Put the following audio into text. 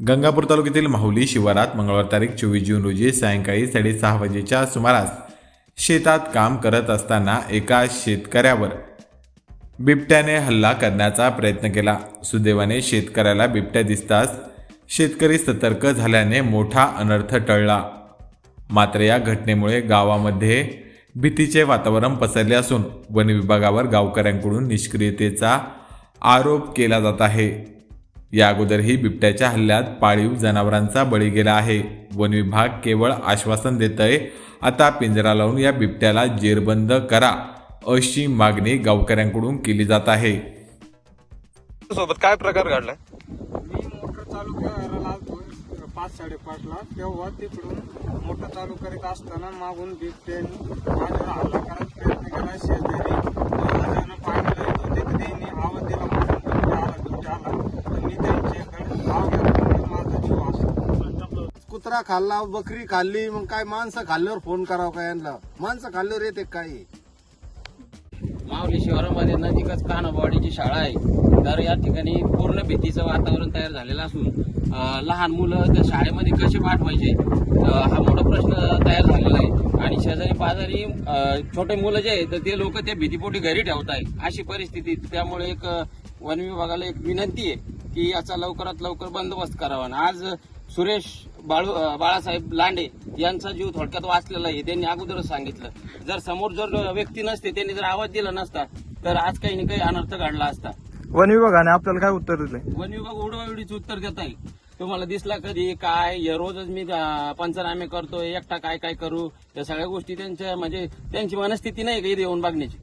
गंगापूर तालुक्यातील माहुली शिवारात मंगळवार तारीख चोवीस जून रोजी सायंकाळी साडेसहा वाजेच्या सुमारास शेतात काम करत असताना एका शेतकऱ्यावर बिबट्याने हल्ला करण्याचा प्रयत्न केला. सुदैवाने शेतकऱ्याला बिबट्या दिसताच शेतकरी सतर्क झाल्याने मोठा अनर्थ टळला. मात्र या घटनेमुळे गावामध्ये भीतीचे वातावरण पसरले असून वन विभागावर गावकऱ्यांकडून निष्क्रियतेचा आरोप केला जात आहे. या अगोदरही बिबट्याच्या हल्ल्यात पाळीव जनावरांचा बळी गेला आहे. वन विभाग केवळ आश्वासन देतय आता पिंजरा लावून या बिबट्याला जेरबंद करा अशी मागणी गावकऱ्यांकडून केली जात आहे. सोबत काय प्रकार घडलाय? मी मोटर चालू करायला लागतो पाच साडेपाचला. तेव्हा तिकडून मोटर चालू करीत असताना मागून बिबट्याने माझ्यावर हल्ला करायचा प्रयत्न केला शेजारी दोघं पाणी येत होते तर त्यांनी आवाज दिला म्हणून बिबट्या आला बिबट्या आला तर मी त्यांच्याकडे धाव घेतला म्हणून माझा जीव असतो कुत्रा खाल्ला बकरी खाल्ली मग काय माणसं खाल्ल्यावर फोन करावं का यांना? माणसं खाल्ल्यावर येते काय मावली शहरामध्ये नजीकच कानाबावाडीची शाळा आहे. तर या ठिकाणी पूर्ण भीतीचं वातावरण तयार झालेलं असून लहान मुलं त्या शाळेमध्ये कसे पाठवायचे? हा मोठा प्रश्न तयार झालेला आहे. आणि शेजारी पाजारी छोटे मुलं जे आहेत तर ते लोक त्या भीतीपोटी घरी ठेवत आहे अशी परिस्थिती त्यामुळे एक वन विभागाला एक विनंती आहे की याचा लवकरात लवकर बंदोबस्त करावा. आणि आज सुरेश बाळू बाळासाहेब लांडे यांचा जीव थोडक्यात वाचलेला आहे. त्यांनी अगोदरच सांगितलं. जर समोर जर व्यक्ती नसते त्यांनी जर आवाज दिला नसता तर आज काही ना काही अनर्थ घडला असता. वन विभागाने आपल्याला काय उत्तर दिले वन विभाग उडवाउडीच उत्तर देत आहे. तुम्हाला दिसला कधी काय हे रोजच मी पंचनामे करतो एकटा काय काय करू? या सगळ्या गोष्टी त्यांच्या म्हणजे त्यांची मनस्थिती नाही का इथे येऊन बघण्याची?